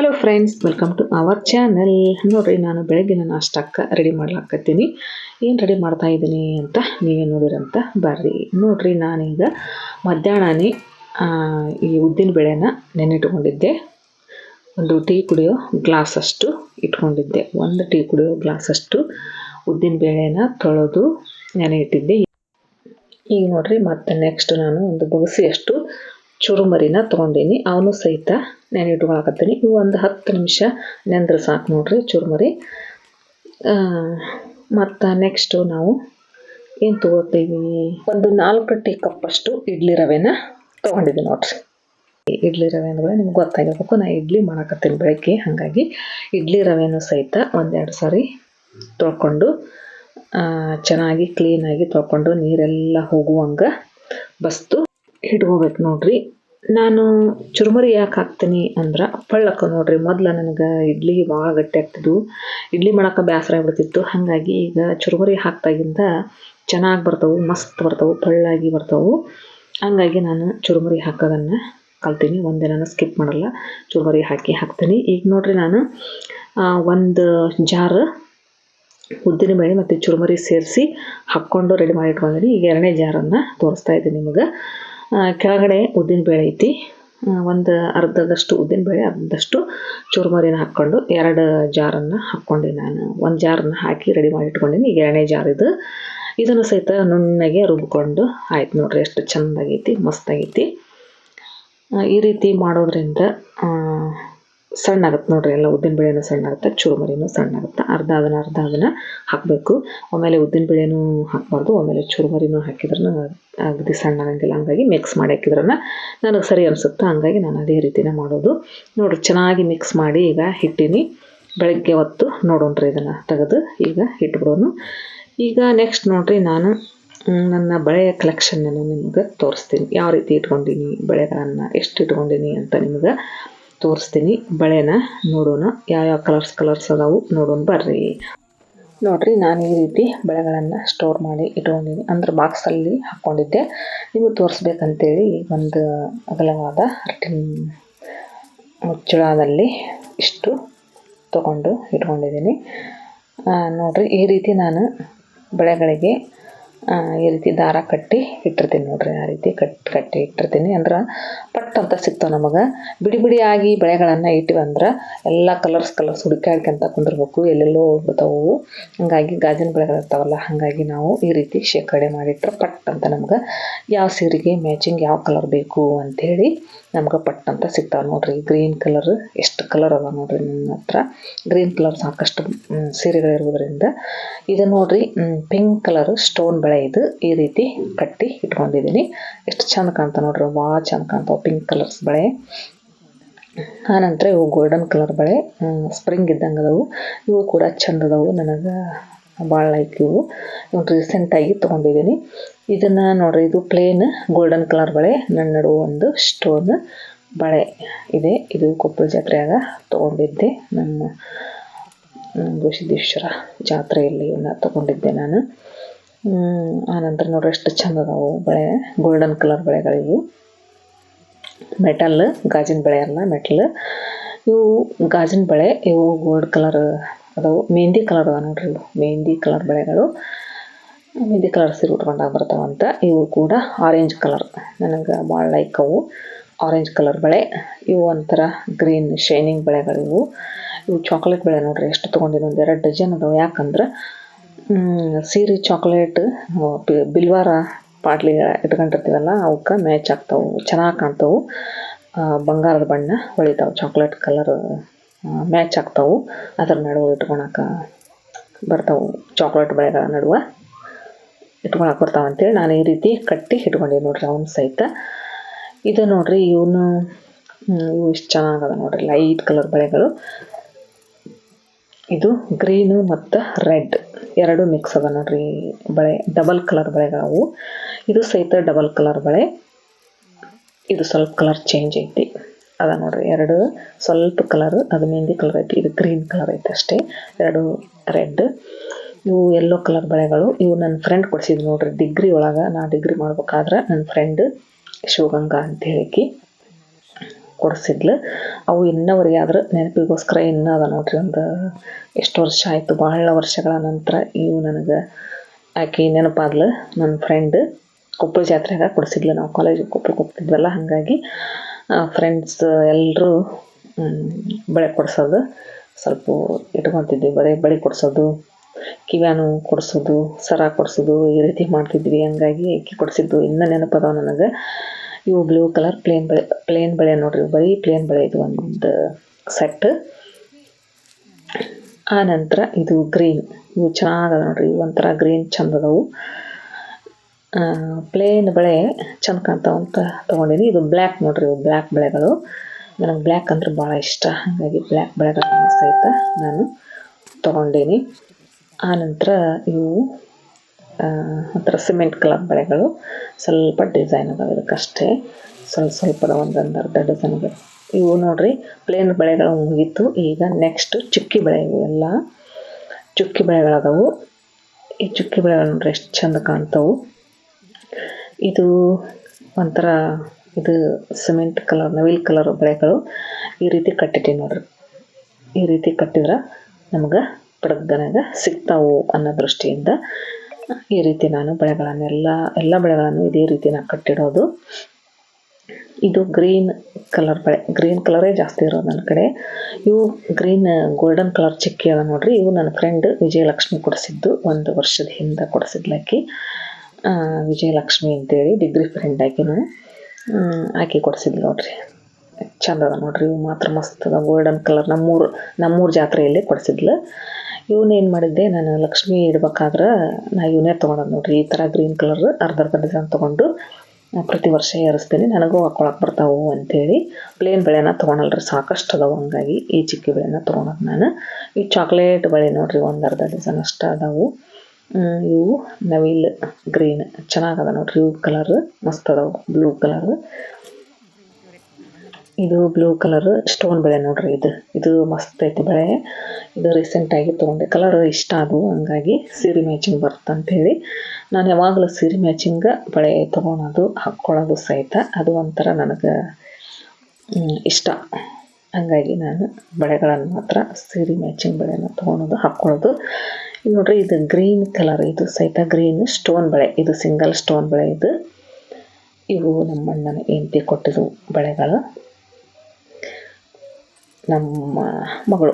Hello friends welcome to our channel ನೋಡಿರಿ, ನಾನು ಬೆಳಗಿನ ನಾಷ್ಟಕ್ಕೆ ರೆಡಿ ಮಾಡ್ಲಾಕತ್ತೀನಿ. ಏನು ರೆಡಿ ಮಾಡ್ತಾ ಇದ್ದೀನಿ ಅಂತ ನೀವೇ ನೋಡಿರಂತ ಬರ್ರಿ. ನೋಡಿರಿ, ನಾನೀಗ ಮಧ್ಯಾಹ್ನನೇ ಈ ಉದ್ದಿನ ಬೇಳೆನ ನೆನೆಟ್ಕೊಂಡಿದ್ದೆ ಒಂದು ಟೀ ಕುಡಿಯೋ ಗ್ಲಾಸ್ ಅಷ್ಟು ಇಟ್ಕೊಂಡಿದ್ದೆ. ಒಂದು ಟೀ ಕುಡಿಯೋ ಗ್ಲಾಸಷ್ಟು ಉದ್ದಿನ ಬೇಳೆನ ತೊಳೆದು ನೆನೆ ಇಟ್ಟಿದ್ದೆ ಈಗ ನೋಡ್ರಿ, ಮತ್ತೆ ನೆಕ್ಸ್ಟ್ ನಾನು ಒಂದು ಬಗಸಿಯಷ್ಟು ಚುರುಮರಿನ ತೊಗೊಂಡೀನಿ. ಅವನು ಸಹಿತ ನಾನು ಇಟ್ಕೊಳಕತ್ತೀನಿ. ಇವು ಒಂದು ಹತ್ತು ನಿಮಿಷ ನೆಂದ್ರೆ ಸಾಕು ನೋಡ್ರಿ ಚುರುಮರಿ. ಮತ್ತು ನೆಕ್ಸ್ಟು ನಾವು ಏನು ತೊಗೋತೀವಿ? ಒಂದು ನಾಲ್ಕು ಟೀ ಕಪ್ಪಷ್ಟು ಇಡ್ಲಿ ರವೆನ ತೊಗೊಂಡಿದ್ದೀನಿ ನೋಡ್ರಿ. ಇಡ್ಲಿ ರವೆ ಅಂದ್ರೆ ನಿಮ್ಗೆ ಗೊತ್ತಾಗಿರ್ಬೇಕು. ನಾ ಇಡ್ಲಿ ಮಾಡಕತ್ತೀನಿ ಬೆಳಗ್ಗೆ, ಹಾಗಾಗಿ ಇಡ್ಲಿ ರವೆನೂ ಸಹಿತ ಒಂದೆರಡು ಸಾರಿ ತೊಳ್ಕೊಂಡು ಚೆನ್ನಾಗಿ ಕ್ಲೀನಾಗಿ ತೊಳ್ಕೊಂಡು ನೀರೆಲ್ಲ ಹೋಗುವಂಗೆ ಬಸ್ತು ಇಟ್ಕೋಬೇಕು ನೋಡ್ರಿ. ನಾನು ಚುರುಮುರಿ ಯಾಕೆ ಹಾಕ್ತೀನಿ ಅಂದ್ರೆ ಅಪ್ಪಳಕ್ಕ ನೋಡ್ರಿ, ಮೊದ್ಲು ನನಗೆ ಇಡ್ಲಿ ಭಾಳ ಗಟ್ಟಿ ಆಗ್ತಿದ್ವು. ಇಡ್ಲಿ ಮಾಡಕ್ಕೆ ಬೇಸರ ಆಗ್ಬಿಡ್ತಿತ್ತು. ಹಾಗಾಗಿ ಈಗ ಚುರುಮುರಿ ಹಾಕ್ದಾಗಿಂದ ಚೆನ್ನಾಗಿ ಬರ್ತವೆ, ಮಸ್ತ್ ಬರ್ತವೆ, ಪಳ್ಳಾಗಿ ಬರ್ತವೆ. ಹಂಗಾಗಿ ನಾನು ಚುರುಮುರಿ ಹಾಕೋದನ್ನು ಕಲ್ತೀನಿ. ಒಂದಿನ ಸ್ಕಿಪ್ ಮಾಡಲ್ಲ, ಚುರುಮುರಿ ಹಾಕಿ ಹಾಕ್ತೀನಿ. ಈಗ ನೋಡ್ರಿ ನಾನು ಒಂದು ಜಾರ್ ಉದ್ದಿನಬೇಳೆ ಮತ್ತು ಚುರುಮರಿ ಸೇರಿಸಿ ಹಾಕ್ಕೊಂಡು ರೆಡಿ ಮಾಡಿ ಇಟ್ಕೊಂಡಿನಿ. ಈಗ ಎರಡನೇ ಜಾರನ್ನು ತೋರಿಸ್ತಾ ಇದ್ದೀನಿ ನಿಮಗೆ. ಕೆಳಗಡೆ ಉದ್ದಿನಬೇಳೆ ಐತಿ. ಒಂದು ಅರ್ಧದಷ್ಟು ಉದ್ದಿನಬೇಳೆ ಅರ್ಧದಷ್ಟು ಚುರುಮರಿನ ಹಾಕ್ಕೊಂಡು ಎರಡು ಜಾರನ್ನು ಹಾಕ್ಕೊಂಡೆ ನಾನು. ಒಂದು ಜಾರನ್ನು ಹಾಕಿ ರೆಡಿ ಮಾಡಿ ಇಟ್ಕೊಂಡಿನಿ. ಈಗ ಎರಡನೇ ಜಾರ್ ಇದು. ಇದನ್ನು ಸಹಿತ ನುಣ್ಣಗೆ ರುಬ್ಬಿಕೊಂಡು ಆಯ್ತು ನೋಡ್ರಿ ಎಷ್ಟು ಚೆಂದಾಗೈತಿ, ಮಸ್ತಾಗೈತಿ. ಈ ರೀತಿ ಮಾಡೋದ್ರಿಂದ ಸಣ್ಣ ಆಗುತ್ತೆ ನೋಡ್ರಿ, ಎಲ್ಲ ಉದ್ದಿನ ಬೇಳೆನೂ ಸಣ್ಣ ಆಗುತ್ತೆ, ಚುರುಮುರಿನೂ ಸಣ್ಣ ಆಗುತ್ತೆ. ಅರ್ಧ ಅದನ್ನ ಅರ್ಧ ಅದನ್ನ ಹಾಕಬೇಕು. ಆಮೇಲೆ ಉದ್ದಿನ ಬೇಳೆನೂ ಹಾಕಬಾರ್ದು, ಆಮೇಲೆ ಚುರುಮರಿನೂ ಹಾಕಿದ್ರೂ ಅಗದಿ ಸಣ್ಣ ಆಗಂಗಿಲ್ಲ, ಹಂಗಾಗಿ ಮಿಕ್ಸ್ ಮಾಡಿ ಹಾಕಿದ್ರನ್ನ ನನಗೆ ಸರಿ ಅನಿಸುತ್ತೆ, ಹಂಗಾಗಿ ನಾನು ಅದೇ ರೀತಿನೇ ಮಾಡೋದು. ನೋಡ್ರಿ, ಚೆನ್ನಾಗಿ ಮಿಕ್ಸ್ ಮಾಡಿ ಈಗ ಹಿಟ್ಟಿನಿ, ಬೆಳಗ್ಗೆ ಹೊತ್ತು ನೋಡೋಣ್ರಿ ಇದನ್ನು ತೆಗೆದು, ಈಗ ಇಟ್ಬಿಡೋನು ಈಗ ನೆಕ್ಸ್ಟ್ ನೋಡಿರಿ ನಾನು ನನ್ನ ಬಳೆಯ ಕಲೆಕ್ಷನ್ನನ್ನು ನಿಮ್ಗೆ ತೋರಿಸ್ತೀನಿ. ಯಾವ ರೀತಿ ಇಟ್ಕೊಂಡಿನಿ, ಬಳೆಗಳನ್ನು, ಎಷ್ಟು ಇಟ್ಕೊಂಡಿನಿ ಅಂತ ನಿಮ್ಗೆ ತೋರಿಸ್ತೀನಿ. ಬಳೆನ ನೋಡೋಣ. ಯಾವ್ಯಾವ ಕಲರ್ಸ್ ಕಲರ್ಸ್ ಅದಾವು ನೋಡೋಣ ಬರ್ರಿ. ನೋಡ್ರಿ, ನಾನು ಈ ರೀತಿ ಬಳೆಗಳನ್ನು ಸ್ಟೋರ್ ಮಾಡಿ ಇಟ್ಕೊಂಡಿದ್ದೀನಿ ಅಂದ್ರೆ ಬಾಕ್ಸಲ್ಲಿ ಹಾಕ್ಕೊಂಡಿದ್ದೆ ನಿಮಗೆ ತೋರಿಸ್ಬೇಕಂತೇಳಿ ಒಂದು ಅಗಲವಾದ ರಟ್ಟಿನ ಮುಚ್ಚಳದಲ್ಲಿ ಇಷ್ಟು ತಗೊಂಡು ಇಟ್ಕೊಂಡಿದ್ದೀನಿ ನೋಡಿರಿ, ಈ ರೀತಿ ನಾನು ಬಳೆಗಳಿಗೆ ಈ ರೀತಿ ದಾರ ಕಟ್ಟಿ ಇಟ್ಟಿರ್ತೀನಿ ನೋಡ್ರಿ, ಆ ರೀತಿ ಕಟ್, ಕಟ್ಟಿ ಇಟ್ಟಿರ್ತೀನಿ. ಅಂದ್ರೆ ಪಟ್ ಅಂತ ಸಿಗ್ತಾವೆ ನಮಗೆ. ಬಿಡಿ ಬಿಡಿಯಾಗಿ ಬೆಳೆಗಳನ್ನು ಇಟ್ಟಿವಿ ಅಂದ್ರೆ ಎಲ್ಲ ಕಲರ್ಸ್ ಕಲರ್ಸ್ ಹುಡುಕಾಡ್ಕೊಂತ ಕುಂದಿರ್ಬೇಕು. ಎಲ್ಲೆಲ್ಲೋ ಅವು. ಹಂಗಾಗಿ ಗಾಜಿನ ಬೆಳೆಗಳಿರ್ತಾವಲ್ಲ ಹಾಗಾಗಿ ನಾವು ಈ ರೀತಿ ಶೇಖರಣೆ ಮಾಡಿಟ್ರೆ ಪಟ್ ಅಂತ ನಮ್ಗೆ. ಯಾವ ಸೀರೆಗೆ ಮ್ಯಾಚಿಂಗ್ ಯಾವ ಕಲರ್ ಬೇಕು ಅಂಥೇಳಿ ನಮ್ಗೆ ಪಟ್ ಅಂತ ಸಿಗ್ತಾವೆ ನೋಡ್ರಿ. ಗ್ರೀನ್ ಕಲರ್ ಎಷ್ಟು ಕಲರ್ ಅದ ನೋಡ್ರಿ ನನ್ನ ಹತ್ರ. ಗ್ರೀನ್ ಕಲರ್ ಸಾಕಷ್ಟು ಸೀರೆಗಳಿರುವುದರಿಂದ ಇದು ನೋಡ್ರಿ ಪಿಂಕ್ ಕಲರ್ ಸ್ಟೋನ್ ಬಳೆ ಇದು. ಈ ರೀತಿ ಕಟ್ಟಿ ಇಟ್ಕೊಂಡಿದ್ದೀನಿ ಎಷ್ಟು ಚಂದ ಕಾಣ್ತಾವೆ ನೋಡ್ರಿ. ಭಾಳ ಚಂದ ಕಾಣ್ತಾವೆ ಪಿಂಕ್ ಕಲರ್ಸ್ ಬಳೆ. ಆನಂತರ ಇವು ಗೋಲ್ಡನ್ ಕಲರ್ ಬಳೆ. ಸ್ಪ್ರಿಂಗ್ ಇದ್ದಂಗೆ ಅದಾವು. ಇವು ಕೂಡ ಚಂದ ಅದಾವು. ನನಗೆ ಭಾಳ ಲೈಕ್ ಇವು. ಇವು ರೀಸೆಂಟಾಗಿ ತೊಗೊಂಡಿದ್ದೀನಿ ಇದನ್ನು ನೋಡಿರಿ, ಇದು ಪ್ಲೇನ್ ಗೋಲ್ಡನ್ ಕಲರ್ ಬಳೆ ನನ್ನ ನಡುವೆ ಒಂದು ಸ್ಟೋನ್ ಬಳೆ ಇದೆ. ಇದು ಕೊಪ್ಪಳ ಜಾತ್ರೆಯಾಗ ತೊಗೊಂಡಿದ್ದೆ. ನಮ್ಮ ಗೋಸಿದ್ದೇಶ್ವರ ಜಾತ್ರೆಯಲ್ಲಿ ಇವನ್ನ ತೊಗೊಂಡಿದ್ದೆ ನಾನು. ಆನಂತರ ನೋಡ್ರಿ ಎಷ್ಟು ಚಂದ ಅದಾವು ಬಳೆ ಗೋಲ್ಡನ್ ಕಲರ್ ಬಳೆಗಳಿವು. ಮೆಟಲ್ ಗಾಜಿನ ಬಳೆ ಅಲ್ಲ ಮೆಟಲ್ ಇವು ಗಾಜಿನ ಬಳೆ, ಇವು ಗೋಲ್ಡ್ ಕಲರ್ ಅದಾವು ಮೆಹಂದಿ ಕಲರ್ ಅದಾವ ನೋಡ್ರಿ ಇವು ಮೆಹಂದಿ ಕಲರ್ ಬಳೆಗಳು. ಮೆಹಂದಿ ಕಲರ್ ಸೀರೆ ಉಟ್ಕೊಂಡಾಗ ಬರ್ತಾವಂತ ಇವು ಕೂಡ ಆರೆಂಜ್ ಕಲರ್ ನನಗೆ ಭಾಳ ಲೈಕ್ ಅವು. ಆರೆಂಜ್ ಕಲರ್ ಬಳೆ. ಇವು ಒಂಥರ ಗ್ರೀನ್ ಶೈನಿಂಗ್ ಬಳೆಗಳು ಇವು. ಚಾಕ್ಲೇಟ್ ಬಳೆ ನೋಡ್ರಿ ಎಷ್ಟು ತೊಗೊಂಡಿದ್ದು ಒಂದು ಎರಡು ಡಜನ್ ಅದಾವೆ. ಯಾಕಂದ್ರೆ ಸೀರೆ ಚಾಕ್ಲೇಟ್ ಬಿಲ್ವಾರ ಪಾಟ್ಲಿ ಇಟ್ಕೊಂಡಿರ್ತೀವಲ್ಲ, ಅವಕ್ಕೆ ಮ್ಯಾಚ್ ಆಗ್ತಾವೆ. ಚೆನ್ನಾಗಿ ಕಾಣ್ತಾವೆ. ಬಂಗಾರದ ಬಣ್ಣ ಹೊಳಿತಾವೆ. ಚಾಕ್ಲೇಟ್ ಕಲರ್ ಮ್ಯಾಚ್ ಆಗ್ತಾವೆ. ಅದ್ರ ನಡುವೆ ಇಟ್ಕೊಳಕ್ಕೆ ಬರ್ತಾವೆ. ಚಾಕ್ಲೇಟ್ ಬಳೆಗಳ ನಡುವೆ ಇಟ್ಕೊಳಕ್ಕೆ ಬರ್ತಾವೆ ಅಂತೇಳಿ ನಾನು ಈ ರೀತಿ ಕಟ್ಟಿ ಇಟ್ಕೊಂಡಿದ್ದೆ ನೋಡ್ರಿ ಅವನು ಸಹಿತ. ಇದು ನೋಡ್ರಿ ಇವನು ಇವು ಇಷ್ಟು ಚೆನ್ನಾಗದ ನೋಡ್ರಿ ಲೈಟ್ ಕಲರ್ ಬಳೆಗಳು. ಇದು ಗ್ರೀನು ಮತ್ತು ರೆಡ್ ಎರಡು ಮಿಕ್ಸ್ ಅದ ನೋಡ್ರಿ ಬಳೆ ಡಬಲ್ ಕಲರ್ ಬಳೆಗಳವು. ಇದು ಸಹಿತ ಡಬಲ್ ಕಲರ್ ಬಳೆ. ಇದು ಸ್ವಲ್ಪ ಕಲರ್ ಚೇಂಜ್ ಐತಿ. ಅದ ನೋಡ್ರಿ, ಎರಡು ಸ್ವಲ್ಪ ಕಲರ್ ಅದು ಮೆಹಂದಿ ಕಲರ್ ಐತಿ, ಇದು ಗ್ರೀನ್ ಕಲರ್ ಐತಿ ಅಷ್ಟೇ. ಎರಡು ರೆಡ್ ಇವು ಎಲ್ಲೋ ಕಲರ್ ಬಳೆಗಳು. ಇವು ನನ್ನ ಫ್ರೆಂಡ್ ಕೊಡಿಸಿದ್ವಿ ನೋಡ್ರಿ ಡಿಗ್ರಿ ಒಳಗೆ ನಾ ಡಿಗ್ರಿ ಮಾಡ್ಬೇಕಾದ್ರೆ ನನ್ನ ಫ್ರೆಂಡ್ ಶಿವಗಂಗಾ ಅಂತ ಹೇಳಿ ಕೊಡಿಸಿದ್ಲು. ಅವು ಇನ್ನವರೆಗೆ ಆದ್ರೆ ನೆನಪಿಗೋಸ್ಕರ ಇನ್ನೂ ಅದ ನೋಡ್ರಿ, ಒಂದು ಎಷ್ಟು ವರ್ಷ ಆಯಿತು, ಬಹಳ ವರ್ಷಗಳ ನಂತರ ಇವು ನನಗೆ ಆಕೆ ನೆನಪಾದ್ಲು. ನನ್ನ ಫ್ರೆಂಡ್ ಕೊಪ್ಪಳ ಜಾತ್ರೆಗೆ ಕೊಡಿಸಿದ್ಲು, ನಾವು ಕಾಲೇಜಿಗೆ ಕೊಪ್ಪಳಕ್ಕೆ ಹೋಗ್ತಿದ್ವಲ್ಲ, ಹಾಗಾಗಿ ಫ್ರೆಂಡ್ಸ್ ಎಲ್ಲರೂ ಬಳೆ ಕೊಡಿಸೋದು. ಸ್ವಲ್ಪ ಇಟ್ಕೊತಿದ್ವಿ, ಬಳೆ ಬಳೆ ಕೊಡಿಸೋದು, ಕಿವ್ಯಾನು ಕೊಡಿಸೋದು, ಸರ ಕೊಡಿಸೋದು, ಈ ರೀತಿ ಮಾಡ್ತಿದ್ವಿ. ಹಂಗಾಗಿ ಅಕ್ಕಿ ಕೊಡಿಸಿದ್ದು ಇನ್ನೂ ನೆನಪದವ ನನಗೆ. ಇವು ಬ್ಲೂ ಕಲರ್ ಪ್ಲೇನ್ ಬಳೆ ಪ್ಲೇನ್ ಬಳೆ ನೋಡಿರಿ, ಬರೀ ಪ್ಲೇನ್ ಬಳೆ ಇದು ಒಂದು ಸೆಟ್ ಆ ನಂತರ ಇದು ಗ್ರೀನ್ ಇವು ಚೆನ್ನಾಗದ ನೋಡ್ರಿ ಒಂಥರ ಗ್ರೀನ್ ಚಂದ ಪ್ಲೇನ್ ಬಳೆ ಚೆನ್ನಾಗಿ ಕಾಣ್ತಾವ ಅಂತ ತೊಗೊಂಡಿನಿ. ಇದು ಬ್ಲ್ಯಾಕ್ ನೋಡ್ರಿ, ಇವು ಬ್ಲ್ಯಾಕ್ ಬಳೆಗಳು. ನನಗೆ ಬ್ಲ್ಯಾಕ್ ಅಂದ್ರೆ ಭಾಳ ಇಷ್ಟ. ಹಾಗಾಗಿ ಬ್ಲ್ಯಾಕ್ ಬಳೆಗಳು ಸಹಿತ ನಾನು ತೊಗೊಂಡೀನಿ. ಆನಂತರ ಇವು ಒಂಥರ ಸಿಮೆಂಟ್ ಕಲರ್ ಬಳೆಗಳು. ಸ್ವಲ್ಪ ಡಿಸೈನ್ ಅದಾವೆ ಇದಕ್ಕಷ್ಟೇ. ಸ್ವಲ್ಪ ಸ್ವಲ್ಪ ಒಂದೊಂದು ಅರ್ಧ ಡಿಸೈನ್ ಇವು ನೋಡ್ರಿ ಪ್ಲೇನ್ ಬಳೆಗಳು ಮುಗೀತು. ಈಗ ನೆಕ್ಸ್ಟ್ ಚುಕ್ಕಿ ಬಳೆ ಇವು ಎಲ್ಲ. ಚುಕ್ಕಿ ಬಳೆಗಳದಾವು ಈ ಚುಕ್ಕಿ ಬಳೆಗಳು ನೋಡ್ರಿ ಎಷ್ಟು ಚಂದ ಕಾಣ್ತಾವು. ಇದು ಒಂಥರ ಇದು ಸಿಮೆಂಟ್ ಕಲರ್ ನವಿಲ್ ಕಲರ್ ಬಳೆಗಳು ಈ ರೀತಿ ಕಟ್ಟಿಟ್ಟಿ ನೋಡ್ರಿ. ಈ ರೀತಿ ಕಟ್ಟಿದ್ರೆ ನಮ್ಗೆ ಪಡಗ್ದನಾಗ ಸಿಗ್ತಾವು ಅನ್ನೋ ದೃಷ್ಟಿಯಿಂದ ಈ ರೀತಿ ನಾನು ಬೆಳೆಗಳನ್ನೆಲ್ಲ, ಎಲ್ಲ ಬೆಳೆಗಳನ್ನು ಇದೇ ರೀತಿ ನಾನು ಕಟ್ಟಿಡೋದು. ಇದು ಗ್ರೀನ್ ಕಲರ್ ಬಳೆ. ಗ್ರೀನ್ ಕಲರೇ ಜಾಸ್ತಿ ಇರೋದು ನನ್ನ ಕಡೆ. ಇವು ಗ್ರೀನ್ ಗೋಲ್ಡನ್ ಕಲರ್ ಚಿಕ್ಕಿ ಅದ ನೋಡ್ರಿ. ಇವು ನನ್ನ ಫ್ರೆಂಡ್ ವಿಜಯಲಕ್ಷ್ಮಿ ಕೊಡಿಸಿದ್ದು, ಒಂದು ವರ್ಷದ ಹಿಂದೆ ಕೊಡಿಸಿದ್ಲಾಕಿ ವಿಜಯಲಕ್ಷ್ಮಿ ಅಂತೇಳಿ ಡಿಗ್ರಿ ಫ್ರೆಂಡ್ ಆಕಿನು. ಆಕೆ ಕೊಡಿಸಿದ್ಲು ನೋಡ್ರಿ. ಚಂದ ಅದ ನೋಡ್ರಿ, ಇವು ಮಾತ್ರ ಮಸ್ತ್ ಅದ ಗೋಲ್ಡನ್ ಕಲರ್ ನಮ್ಮೂರು ನಮ್ಮೂರು ಜಾತ್ರೆಯಲ್ಲಿ ಕೊಡಿಸಿದ್ಲು. ಏನು ಮಾಡಿದ್ದೆ, ನಾನು ಲಕ್ಷ್ಮಿ ಇಡ್ಬೇಕಾದ್ರೆ ನಾ ಇವನ್ನೇ ತೊಗೊಂಡದ್ದು ನೋಡ್ರಿ, ಈ ಥರ ಗ್ರೀನ್ ಕಲರ್ ಅರ್ಧ ಅರ್ಧ ಡಿಸೈನ್ ತೊಗೊಂಡು ಪ್ರತಿ ವರ್ಷ ಏರಿಸ್ತೀನಿ, ನನಗೂ ಹಾಕೊಳಕ್ಕೆ ಬರ್ತಾವು ಅಂಥೇಳಿ ಪ್ಲೇನ್ ಬಳೆನ ತೊಗೊಳಲ್ರಿ, ಸಾಕಷ್ಟು ಅದಾವು ಹಂಗಾಗಿ, ಈ ಚಿಕ್ಕಿ ಬಳೆನ ತೊಗೊಳೋದು ನಾನು. ಈ ಚಾಕ್ಲೇಟ್ ಬಳೆ ನೋಡ್ರಿ, ಒಂದು ಅರ್ಧ ಡಿಸೈನ್ ಅಷ್ಟು ಅದಾವು. ಇವು ನವಿಲ್ ಗ್ರೀನ್ ಚೆನ್ನಾಗದ ನೋಡ್ರಿ. ಇವು ಕಲರ್ ಮಸ್ತ್ ಅದಾವ. ಬ್ಲೂ ಕಲರ್ ಇದು ಬ್ಲೂ ಕಲರ್ ಸ್ಟೋನ್ ಬೆಳೆ ನೋಡ್ರಿ ಇದು. ಇದು ಮಸ್ತ್ ಐತಿ ಬಳೆ. ಇದು ರೀಸೆಂಟಾಗಿ ತೊಗೊಂಡೆ. ಕಲರ್ ಇಷ್ಟ ಅದು ಹಂಗಾಗಿ ಸೀರೆ ಮ್ಯಾಚಿಂಗ್ ಹೇಳಿ ನಾನು ಯಾವಾಗಲೂ ಸೀರೆ ಮ್ಯಾಚಿಂಗ್ ಬಳೆ ತೊಗೊಳೋದು ಹಾಕ್ಕೊಳ್ಳೋದು ಸಹಿತ. ಅದು ಒಂಥರ ನನಗೆ ಇಷ್ಟ. ಹಂಗಾಗಿ ನಾನು ಬಳೆಗಳನ್ನು ಮಾತ್ರ ಸೀರೆ ಮ್ಯಾಚಿಂಗ್ ಬಳೆನ ತೊಗೊಳೋದು ಹಾಕ್ಕೊಳ್ಳೋದು ನೋಡ್ರಿ, ಇದು ಗ್ರೀನ್ ಕಲರ್ ಇದು ಸಹಿತ ಗ್ರೀನ್ ಸ್ಟೋನ್ ಬಳೆ. ಇದು ಸಿಂಗಲ್ ಸ್ಟೋನ್ ಬಳೆ ಇದು. ಇವು ನಮ್ಮ ಅಣ್ಣನ ಹೆಂಡತಿ ಕೊಟ್ಟಿದ್ದು ಬಳೆಗಳು. ನಮ್ಮ ಮಗಳು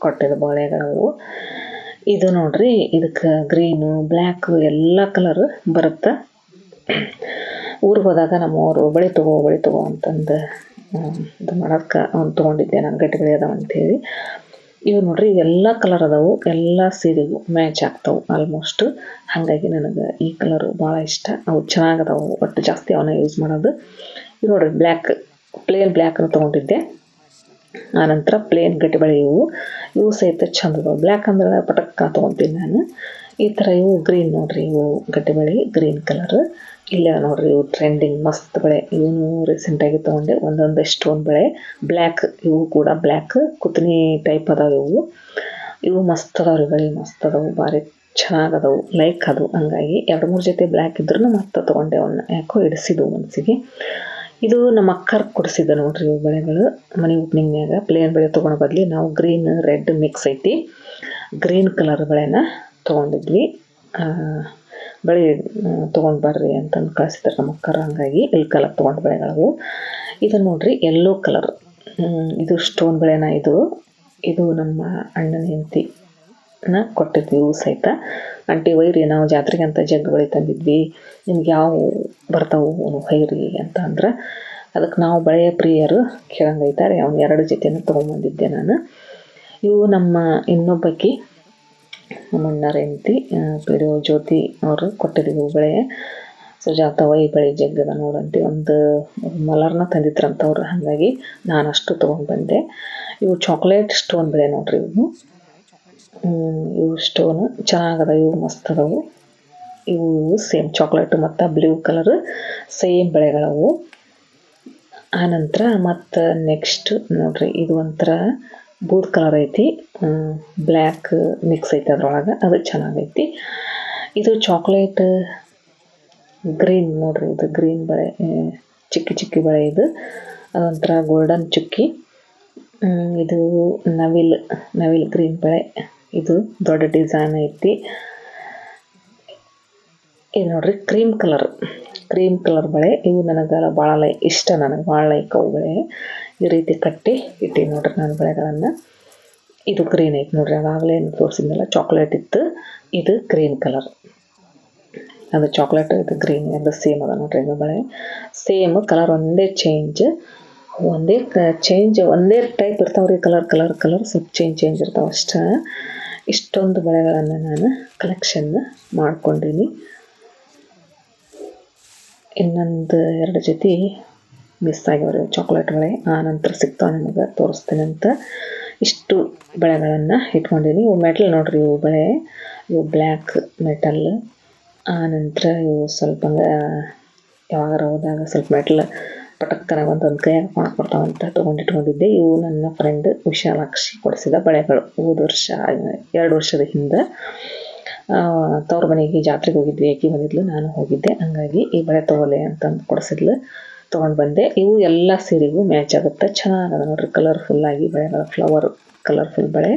ಕೊಟ್ಟಿದ್ದು ಬಳೆಗಳು ಇದು ನೋಡ್ರಿ, ಇದಕ್ಕೆ ಗ್ರೀನು ಬ್ಲ್ಯಾಕು ಎಲ್ಲ ಕಲರ್ ಬರುತ್ತೆ. ಊರಿಗೆ ಹೋದಾಗ ನಮ್ಮವರು, ಬಳಿ ತಗೋ ಬಳಿ ತಗೋ ಅಂತಂದು ಇದು ಮಾಡೋದಕ್ಕೆ ಅವ್ನು ತೊಗೊಂಡಿದ್ದೆ ನಾನು ಗಟ್ಟಿ ಬಳೆ ಅದಾವ ಅಂಥೇಳಿ ಇವು ನೋಡ್ರಿ ಇವೆಲ್ಲ ಕಲರ್ ಅದಾವು, ಎಲ್ಲ ಸೀರೆಗೂ ಮ್ಯಾಚ್ ಆಗ್ತಾವು ಆಲ್ಮೋಸ್ಟ್ ಹಾಗಾಗಿ ನನಗೆ ಈ ಕಲರು ಭಾಳ ಇಷ್ಟ. ಅವು ಚೆನ್ನಾಗದಾವು, ಒಟ್ಟು ಜಾಸ್ತಿ ಅವನ್ನ ಯೂಸ್ ಮಾಡೋದು. ಇವು ನೋಡ್ರಿ ಬ್ಲ್ಯಾಕ್ ಪ್ಲೇನ್ ಬ್ಲ್ಯಾಕನ್ನು ತೊಗೊಂಡಿದ್ದೆ. ಆನಂತರ ಪ್ಲೇನ್ ಗಟ್ಟಿ ಬಳಿ ಇವು. ಇವು ಸಹಿತ ಚಂದ ಬ್ಲ್ಯಾಕ್ ಅಂದ್ರೆ ಪಟಕ್ಕ ತೊಗೊತೀನಿ ನಾನು. ಈ ಥರ ಇವು ಗ್ರೀನ್ ನೋಡ್ರಿ, ಇವು ಗಡ್ಡೆ ಬಳೆ ಗ್ರೀನ್ ಕಲರ್ ಇಲ್ಲ ನೋಡ್ರಿ, ಇವು ಟ್ರೆಂಡಿಂಗ್ ಮಸ್ತ್ ಬಳೆ. ಇವನು ರೀಸೆಂಟಾಗಿ ತೊಗೊಂಡೆ ಒಂದೊಂದು ಸ್ಟೋನ್ ಬಳೆ. ಬ್ಲ್ಯಾಕ್ ಇವು ಕೂಡ ಬ್ಲ್ಯಾಕ್ ಕುತ್ನಿ ಟೈಪ್ ಅದಾವೆ ಇವು. ಇವು ಮಸ್ತ್ ಅದಾವ್ರಿ ಬಳೆ, ಮಸ್ತ್ ಅದಾವು, ಭಾರಿ ಚೆನ್ನಾಗದವು ಲೈಕ್ ಅದು ಹಂಗಾಗಿ. ಎರಡು ಮೂರು ಜೊತೆ ಬ್ಲ್ಯಾಕ್ ಇದ್ರೂ ಮತ್ತೆ ತೊಗೊಂಡೆ ಅವನ್ನ ಯಾಕೋ ಇಡಿಸಿದ್ವು ಮನಸ್ಸಿಗೆ ಇದು ನಮ್ಮ ಅಕ್ಕರ್ ಕೊಡಿಸಿದ್ದ ನೋಡ್ರಿ ಇವು ಬಳೆಗಳು, ಮನೆ ಓಪನಿಂಗ್ನಾಗ ಪ್ಲೇನ್ ಬಳೆ ತೊಗೊಳೋ ಬದಲಿ ನಾವು ಗ್ರೀನ್ ರೆಡ್ ಮಿಕ್ಸ್ ಐತಿ. ಗ್ರೀನ್ ಕಲರ್ ಬಳೆನ ತೊಗೊಂಡಿದ್ವಿ. ಬಳೆ ತೊಗೊಂಡು ಬರ್ರಿ ಅಂತಂದು ಕಳಿಸ್ತಾರೆ ನಮ್ಮ ಅಕ್ಕರ. ಹಂಗಾಗಿ ಇಲ್ಲಿ ಕಲರ್ ತೊಗೊಂಡು ಬೆಳೆಗಳವು. ಇದು ನೋಡಿರಿ ಎಲ್ಲೋ ಕಲರ್ ಇದು ಸ್ಟೋನ್ ಬಳೆನ ಇದು? ಇದು ನಮ್ಮ ಅಣ್ಣನ ಹೆಂಡತಿನ ಕೊಟ್ಟಿದ್ವಿ ಇವು ಸಹಿತ. ಆಂಟಿ ವೈರಿ ನಾವು ಜಾತ್ರೆಗೆ ಅಂತ ಜಗ್ ಬಳೆ ತಂದಿದ್ವಿ. ನಿಮ್ಗೆ ಯಾವ ಬರ್ತಾವು ವೈರಿ ಅಂತ ಅಂದ್ರೆ ಅದಕ್ಕೆ ನಾವು ಬಳೆಯ ಪ್ರಿಯರು ಕೇಳಂಗೈತಾರೆ ಅವ್ನು ಎರಡು ಜೊತೆನೂ ತೊಗೊಂಬಂದಿದ್ದೆ ನಾನು. ಇವು ನಮ್ಮ ಇನ್ನೊಬ್ಬಕಿ ನಮ್ಮ ಅಣ್ಣರ ಹೆಂಡತಿ ಪಿ ಜ್ಯೋತಿ ಅವರು ಕೊಟ್ಟಿದ್ದೀವಿ ಬಳೆ ಸುಜಾತ ವೈ ಬಳಿ ಜಗ್ಗದ ನೋಡಂತೆ, ಒಂದು ಮಲರ್ನ ತಂದಿದ್ರಂತ ಅವ್ರು. ಹಾಗಾಗಿ ನಾನು ಅಷ್ಟು ತೊಗೊಂಡು ಬಂದೆ ಇವು ಚಾಕ್ಲೇಟ್ ಸ್ಟೋನ್ ಬೆಳೆ ನೋಡ್ರಿ ಇವು. ಇವು ಸ್ಟೋನು ಚೆನ್ನಾಗದ, ಇವು ಮಸ್ತ್ ಅದಾವು ಇವು ಸೇಮ್ ಚಾಕ್ಲೇಟ್ ಮತ್ತು ಬ್ಲೂ ಕಲರ್ ಸೇಮ್ ಬೆಳೆಗಳವು. ಆನಂತರ ಮತ್ತು ನೆಕ್ಸ್ಟ್ ನೋಡ್ರಿ, ಇದು ಒಂಥರ ಬೂದ್ ಕಲರ್ ಐತಿ. ಬ್ಲ್ಯಾಕ್ ಮಿಕ್ಸ್ ಐತಿ ಅದ್ರೊಳಗೆ. ಅದು ಚೆನ್ನಾಗೈತಿ. ಇದು ಚಾಕ್ಲೇಟ್ ಗ್ರೀನ್ ನೋಡ್ರಿ. ಇದು ಗ್ರೀನ್ ಬಳೆ ಚಿಕ್ಕಿ ಚಿಕ್ಕಿ ಬಳೆ ಇದು. ಅದೊಂಥರ ಗೋಲ್ಡನ್ ಚುಕ್ಕಿ. ಇದು ನವಿಲ್ ನವಿಲ್ ಗ್ರೀನ್ ಬಳೆ. ಇದು ದೊಡ್ಡ ಡಿಸೈನ್ ಐತಿ. ಇದು ನೋಡ್ರಿ ಕ್ರೀಮ್ ಕಲರ್. ಕ್ರೀಮ್ ಕಲರ್ ಬಳೆ. ಇವು ನನಗೆ ಭಾಳ ಇಷ್ಟ ನನಗೆ, ಭಾಳ ಲೈಕ್ ಅವು ಬಳೆ. ಈ ರೀತಿ ಕಟ್ಟಿ ಇಟ್ಟೀನಿ ನೋಡ್ರಿ ನಾನು ಬಳೆಗಳನ್ನು. ಇದು ಗ್ರೀನ್ ಐತೆ ನೋಡ್ರಿ ಅವಾಗಲೇ ತೋರಿಸಿದ್ನಲ್ಲ ಚಾಕ್ಲೇಟ್ ಇತ್ತು. ಇದು ಗ್ರೀನ್ ಕಲರ್ ಅದು ಚಾಕ್ಲೇಟ್ ಇದು ಗ್ರೀನ್ ಎರಡು ಸೇಮ್ ಅದ ನೋಡ್ರಿ ಇದು ಬಳೆ. ಸೇಮ್ ಕಲರ್ ಒಂದೇ ಚೇಂಜ್ ಒಂದೇ ಚೇಂಜ್ ಒಂದೇ ಟೈಪ್ ಇರ್ತಾವ್ರಿ ಕಲರ್ ಕಲರ್ ಕಲರ್ ಸ್ವಲ್ಪ ಚೇಂಜ್ ಚೇಂಜ್ ಇರ್ತಾವೆ ಅಷ್ಟೇ. ಇಷ್ಟೊಂದು ಬಳೆಗಳನ್ನು ನಾನು ಕಲೆಕ್ಷನ್ ಮಾಡ್ಕೊಂಡೀನಿ. ಇನ್ನೊಂದು ಎರಡು ಜೊತೆ ಮಿಸ್ ಆಗ್ಯಾವ್ರಿ ಚಾಕ್ಲೇಟ್ ಬಳೆ ಆ ನಂತರ ಸಿಗ್ತಾವೆ ನಿಮಗೆ, ತೋರಿಸ್ತೀನಿ ಅಂತ. ಇಷ್ಟು ಬಳೆಗಳನ್ನು ಇಟ್ಕೊಂಡೀನಿ. ಇವು ಮೆಟಲ್ ನೋಡ್ರಿ, ಇವು ಬಳೆ, ಇವು ಬ್ಲ್ಯಾಕ್ ಮೆಟಲ್ ಆ ನಂತರ ಇವು ಸ್ವಲ್ಪ ಯಾವಾಗಾರ ಹೋದಾಗ ಸ್ವಲ್ಪ ಮೆಟಲ್ ಪಟಕ್ಕನ ಒಂದು ಕೈಯಾಗ ಕೊಣಕ್ಕೆ ಬರ್ತಾವಂತ ಇಟ್ಕೊಂಡಿದ್ದೆ ಇವು ನನ್ನ ಫ್ರೆಂಡ್ ವಿಶಾಲಾಕ್ಷಿ ಕೊಡಿಸಿದ ಬಳೆಗಳು. ಹೋದ ವರ್ಷ ಎರಡು ವರ್ಷದ ಹಿಂದೆ. ತವ್ರ ಮನೆಗೆ ಜಾತ್ರೆಗೆ ಹೋಗಿದ್ವಿ ಅಕ್ಕಿ ಬಂದಿದ್ಲು, ನಾನು ಹೋಗಿದ್ದೆ. ಹಂಗಾಗಿ ಈ ಬಳೆ ತೊಗೊಲೆ ಅಂತಂದು ಕೊಡಿಸಿದ್ಲು, ತೊಗೊಂಡು ಬಂದೆ. ಇವು ಎಲ್ಲ ಸೀರೆಗೂ ಮ್ಯಾಚ್ ಆಗುತ್ತೆ. ಚೆನ್ನಾಗದ ನೋಡ್ರಿ ಕಲರ್ಫುಲ್ ಆಗಿ ಬಳೆಗಳ ಫ್ಲವರ್ ಕಲರ್ಫುಲ್ ಬಳೆ.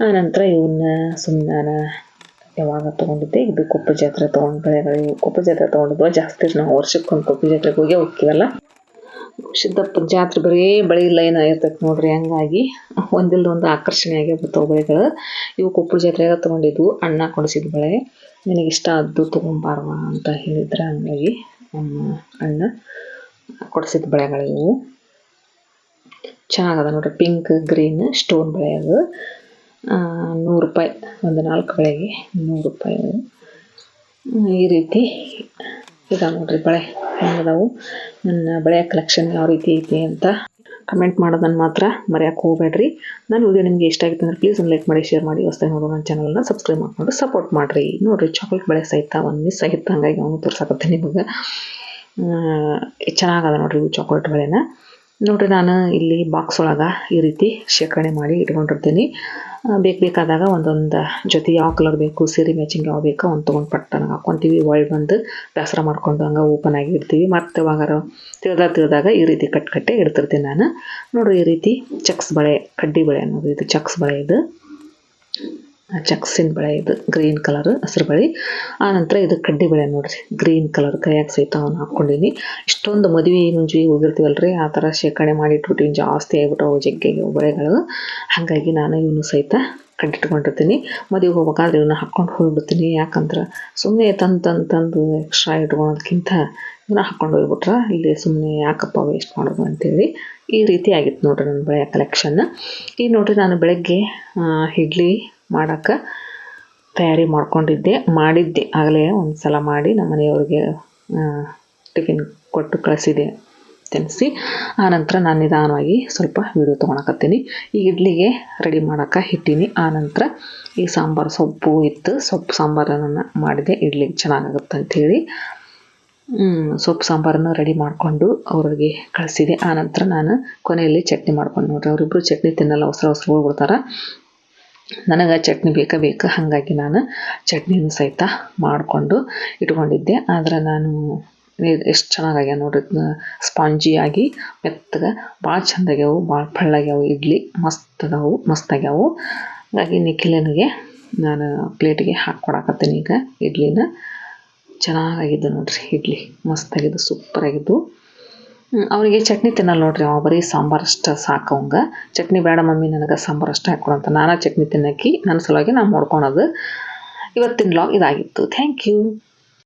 ಆನಂತರ ನಂತರ ಇವನ್ನ ಸುಮ್ಮನೆ ಯಾವಾಗ ತೊಗೊಂಡಿದ್ದೆ, ಇದು ಕೊಪ್ಪ ಜಾತ್ರೆ ತೊಗೊಂಡು, ಬಳೆಗಳು, ಕೊಪ್ಪ ಜಾತ್ರೆ ತೊಗೊಂಡಿದ್ವ, ಜಾಸ್ತಿ ನಾವು ವರ್ಷಕ್ಕೊಂದು ಕೊಪ್ಪ ಜಾತ್ರೆಗೆ ಹೋಗಿ ಹೋಗ್ತೀವಲ್ಲ. ಸಿದ್ದಪ್ಪನ ಜಾತ್ರೆ ಬರೀ ಬಳೆ ಲೈನ್ ಆಗಿರ್ತೈತೆ ನೋಡ್ರಿ, ಹಂಗಾಗಿ ಒಂದಿಲ್ಲ ಒಂದು ಆಕರ್ಷಣೆ ಆಗೇ ಬರ್ತಾವೆ ಬಳೆಗಳು. ಇವು ಕೊಪ್ಪಳ ಜಾತ್ರೆಯಾಗ ತೊಗೊಂಡಿದ್ವು ಅಣ್ಣ ಕೊಡಿಸಿದ ಬಳೆ. ನಿನಗೆ ಇಷ್ಟ ಆದ್ದು ತೊಗೊಂಬಾರವ ಅಂತ ಹೇಳಿದ್ರೆ ಹಂಗಾಗಿ ನಮ್ಮ ಅಣ್ಣ ಕೊಡಿಸಿದ ಬಳೆಗಳು ಇವು. ಚೆನ್ನಾಗದ ನೋಡ್ರಿ, ಪಿಂಕ್, ಗ್ರೀನ್, ಸ್ಟೋನ್ ಬಳೆ ಅದು. ನೂರು ರೂಪಾಯಿ ಒಂದು ನಾಲ್ಕು ಬಳೆಗೆ ನೂರು ರೂಪಾಯಿ ಈ ರೀತಿ ಇದಾವೆ ನೋಡ್ರಿ ಬಳೆ ಹೆಂಗದಾವು? ನನ್ನ ಬಳೆಯ ಕಲೆಕ್ಷನ್ ಯಾವ ರೀತಿ ಐತಿ ಅಂತ ಕಮೆಂಟ್ ಮಾಡೋದನ್ನು ಮಾತ್ರ ಮರೆಯಕ್ಕೆ ಹೋಗಬೇಡ್ರಿ. ನಾನು ವಿಡಿಯೋ ನಿಮಗೆ ಇಷ್ಟ ಆಗಿತ್ತು ಅಂದ್ರೆ ಪ್ಲೀಸ್ ಒಂದು ಲೈಕ್ ಮಾಡಿ ಶೇರ್ ಮಾಡಿ. ಹೊಸ್ತಾಗಿ ನೋಡೋ ನನ್ನ ಚಾನಲ್ನ ಸಬ್ಸ್ಕ್ರೈಬ್ ಮಾಡಿಕೊಂಡು ಸಪೋರ್ಟ್ ಮಾಡಿರಿ. ನೋಡಿರಿ ಚಾಕ್ಲೇಟ್ ಬಳೆ ಸಹಿತ ಒಂದು ಮಿಸ್ ಆಗಿತ್ತು. ಹಂಗಾಗಿ ಅವನು ತೋರ್ಸಕತ್ತೆ ನಿಮಗೆ. ಚೆನ್ನಾಗದ ನೋಡ್ರಿ ಇವು ಚಾಕ್ಲೇಟ್ ಬಳೆನ. ನೋಡ್ರಿ ನಾನು ಇಲ್ಲಿ ಬಾಕ್ಸ್ ಒಳಗೆ ಈ ರೀತಿ ಶೇಖರಣೆ ಮಾಡಿ ಇಟ್ಕೊಂಡಿರ್ತೀನಿ. ಬೇಕು ಬೇಕಾದಾಗ ಒಂದೊಂದು ಜೊತೆ ಯಾವ ಕಲರ್ ಬೇಕು, ಸೀರೆ ಮ್ಯಾಚಿಂಗ್ ಯಾವ ಬೇಕೋ ಒಂದು ತೊಗೊಂಡು ಪಟ್ಟನ ಹಾಕ್ಕೊತೀವಿ ಒಳ್ಳೆ ಬಂದು ಬೇಸರ ಮಾಡ್ಕೊಂಡು ಹಂಗೆ ಓಪನ್ ಆಗಿ ಇಡ್ತೀವಿ. ಮತ್ತೆ ಯಾವಾಗಾರ ತಿಳಿದಾಗ ತಿಳಿದಾಗ ಈ ರೀತಿ ಕಟ್ ಕಟ್ಟೆ ಇಡ್ತಿರ್ತೀನಿ ನಾನು. ನೋಡಿರಿ ಈ ರೀತಿ ಚಕ್ಸ್ ಬಳೆ, ಕಡ್ಡಿ ಬಳೆ ಅನ್ನೋದು ಇದು ಚಕ್ಸ್ ಬಳೆ ಇದು. ಚಕ್ಸಿನ ಬಳೆ, ಇದು ಗ್ರೀನ್ ಕಲರ್ ಹಸಿರು ಬಳೆ. ಆ ನಂತರ ಇದು ಕಡ್ಡಿ ಬಳೆ ನೋಡ್ರಿ, ಗ್ರೀನ್ ಕಲರ್ ಕೈಯಾಗ ಸಹಿತ ಅವ್ನು ಹಾಕ್ಕೊಂಡಿನಿ. ಇಷ್ಟೊಂದು ಮದುವೆ ಮುಂಜಿ ಹೋಗಿರ್ತೀವಲ್ರಿ, ಆ ಥರ ಶೇಖರಣೆ ಮಾಡಿ ಇಟ್ಬಿಟ್ಟಿನಿ, ಜಾಸ್ತಿ ಆಗಿಬಿಟ್ಟು ಜಗ್ಗೆಗೆ ಬಳೆಗಳು. ಹಾಗಾಗಿ ನಾನು ಇವನು ಸಹಿತ ಕಡ್ಡಿಟ್ಕೊಂಡಿರ್ತೀನಿ ಮದುವೆಗೆ ಹೋಗ್ಬೇಕಾದ್ರೆ ಇವನ್ನ ಹಾಕ್ಕೊಂಡು ಹೋಗ್ಬಿಡ್ತೀನಿ. ಯಾಕಂದ್ರೆ ಸುಮ್ಮನೆ ತಂದು ತಂದು ತಂದು ಎಕ್ಸ್ಟ್ರಾ ಇಟ್ಕೊಳೋದಕ್ಕಿಂತ ಇವನ್ನ ಹಾಕ್ಕೊಂಡು ಹೋಗ್ಬಿಟ್ರೆ ಇಲ್ಲಿ ಸುಮ್ಮನೆ ಯಾಕಪ್ಪ ವೇಸ್ಟ್ ಮಾಡೋದು ಅಂತೇಳಿ ಈ ರೀತಿ ಆಗಿತ್ತು ನೋಡ್ರಿ ನನ್ನ ಬಳೆ ಕಲೆಕ್ಷನ್ ಈಗ ನೋಡ್ರಿ ನಾನು ಬೆಳಗ್ಗೆ ಇಡ್ಲಿ ಮಾಡೋಕ್ಕೆ ತಯಾರಿ ಮಾಡ್ಕೊಂಡಿದ್ದೆ, ಮಾಡಿದ್ದೆ. ಆಗಲೇ ಒಂದು ಸಲ ಮಾಡಿ ನಮ್ಮ ಮನೆಯವ್ರಿಗೆ ಟಿಫಿನ್ ಕೊಟ್ಟು ಕಳಿಸಿದೆ ತಿನ್ನಿಸಿ ಆನಂತರ ನಾನು ನಿಧಾನವಾಗಿ ಸ್ವಲ್ಪ ವೀಡಿಯೋ ತೊಗೊಳಕತ್ತೀನಿ. ಈ ಇಡ್ಲಿಗೆ ರೆಡಿ ಮಾಡೋಕೆ ಇಟ್ಟೀನಿ. ಆನಂತರ ಈ ಸಾಂಬಾರು ಸೊಪ್ಪು ಇತ್ತು. ಸೊಪ್ಪು ಸಾಂಬಾರನ್ನು ಮಾಡಿದೆ. ಇಡ್ಲಿಗೆ ಚೆನ್ನಾಗಾಗುತ್ತೆ ಅಂಥೇಳಿ ಸೊಪ್ಪು ಸಾಂಬಾರನ್ನು ರೆಡಿ ಮಾಡಿಕೊಂಡು ಅವ್ರಿಗೆ ಕಳಿಸಿದೆ. ಆನಂತರ ನಾನು ಕೊನೆಯಲ್ಲಿ ಚಟ್ನಿ ಮಾಡ್ಕೊಂಡು ನೋಡ್ರಿ. ಅವರಿಬ್ಬರು ಚಟ್ನಿ ತಿನ್ನಲ್ಲ ಹೊಸ ಹೊಸ ಹೋಗ್ಬಿಡ್ತಾರೆ. ನನಗೆ ಚಟ್ನಿ ಬೇಕಾ ಬೇಕು ಹಾಗಾಗಿ ನಾನು ಚಟ್ನಿನ ಸಹಿತ ಮಾಡಿಕೊಂಡು ಇಟ್ಕೊಂಡಿದ್ದೆ. ಆದರೆ ನಾನು ಎಷ್ಟು ಚೆನ್ನಾಗಾಗ್ಯಾವ ನೋಡ್ರಿ ಸ್ಪಾಂಜಿಯಾಗಿ ಮೆತ್ತಗೆ ಭಾಳ ಚಂದಾಗ್ಯಾವು ಭಾಳ ಫಳ್ಳಾಗ್ಯಾವು ಇಡ್ಲಿ ಮಸ್ತ್ ಅದಾವು ಮಸ್ತಾಗ್ಯಾವು. ಹಾಗಾಗಿ ನಿಖಿಲನಿಗೆ ನಾನು ಪ್ಲೇಟಿಗೆ ಹಾಕ್ಕೊಡಕತ್ತೀನಿ ಈಗ ಇಡ್ಲಿನ. ಚೆನ್ನಾಗಾಗಿದ್ದು ನೋಡ್ರಿ ಇಡ್ಲಿ ಮಸ್ತಾಗಿದ್ದು ಸೂಪರ್ ಆಗಿದ್ದು ಹ್ಮ್, ಅವನಿಗೆ ಚಟ್ನಿ ತಿನ್ನಲ್ಲ ನೋಡ್ರಿ ಅವ, ಬರೀ ಸಾಂಬಾರು ಅಷ್ಟು ಸಾಕು ಅವಂಗೆ. ಚಟ್ನಿ ಬೇಡ ಮಮ್ಮಿ, ನನಗೆ ಸಾಂಬಾರು ಅಷ್ಟು ಹಾಕ್ಕೊಡಂತ ನಾನು ಚಟ್ನಿ ತಿನ್ನಕ್ಕಿ ನನ್ನ ಸಲುವಾಗಿ ನಾನು ಮಾಡ್ಕೊಳೋದು. ಇವತ್ತಿನ ಲಾಗ್ ಇದಾಗಿತ್ತು. Thank you